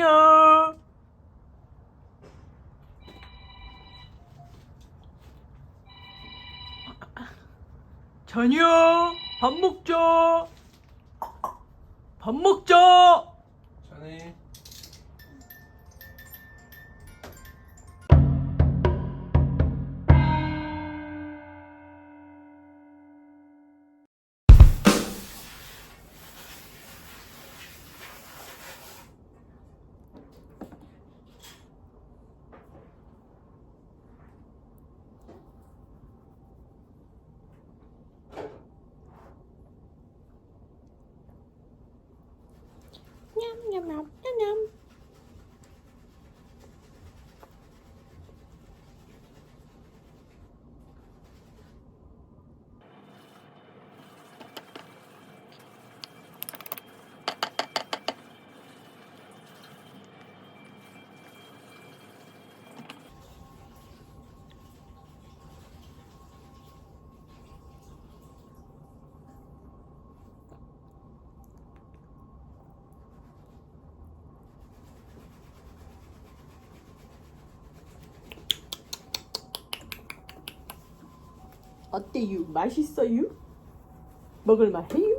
안녕. 자녀, 밥 먹자. 밥 먹자. 자네. ngâm ngâm ngâm ngâm 어때요? 맛있어요? 먹을만해요?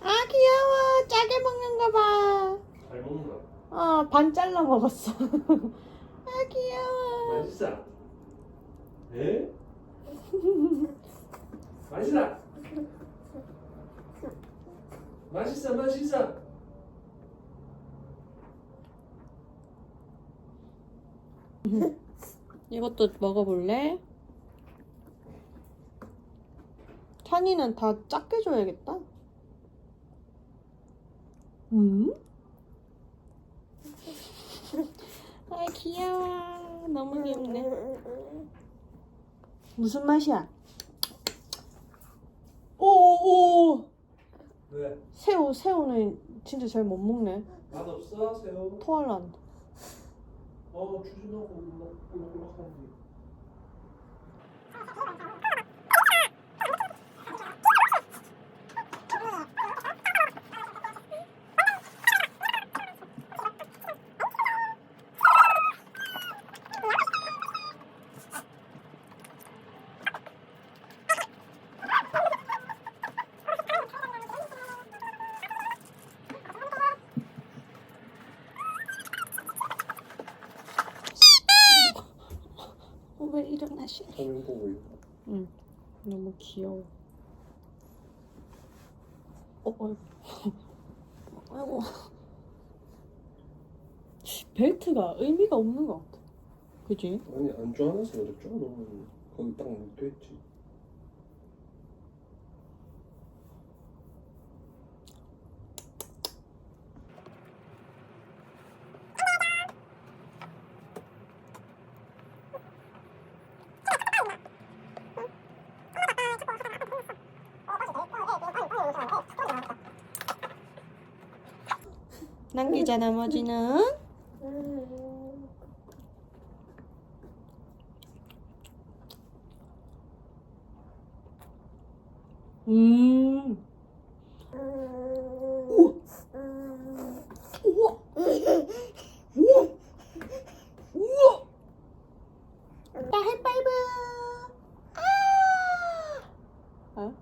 아 귀여워. 짜게 먹는가 봐. 잘 먹는다 어, 반 잘라 먹었어. 아 귀여워. 맛있어 에? 맛있어 맛있어 맛있어 이것도 먹어볼래? 찬이는 다 작게 줘야겠다. 음? 아 귀여워. 너무 귀엽네. 무슨 맛이야? 오오 왜? 새우 새우는 진짜 잘 못 먹네. 맛없어 새우? 토할란다. 어 추진하고 울렁울렁하는 데 어, 왜 일어나시네? 화면 보고 응. 너무 귀여워. 어, 아이고. 아이고. 벨트가 의미가 없는 것 같아. 그지? 아니 안주 하나씩 쫙 넣으면 거기 딱 묶여있지 남기자 나머지는. 음. 우와. 우와. 우와. 우와. 나 하이파이브. 아. 아?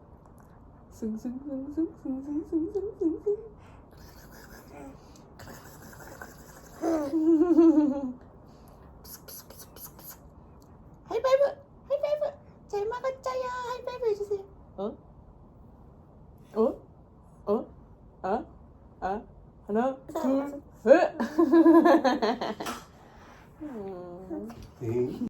승승승승승승승승승승. 하이파이브. 하이파이브. 잘 먹었자요. 하이파이브 해주세요. 어? 어? 어? 어? 하나,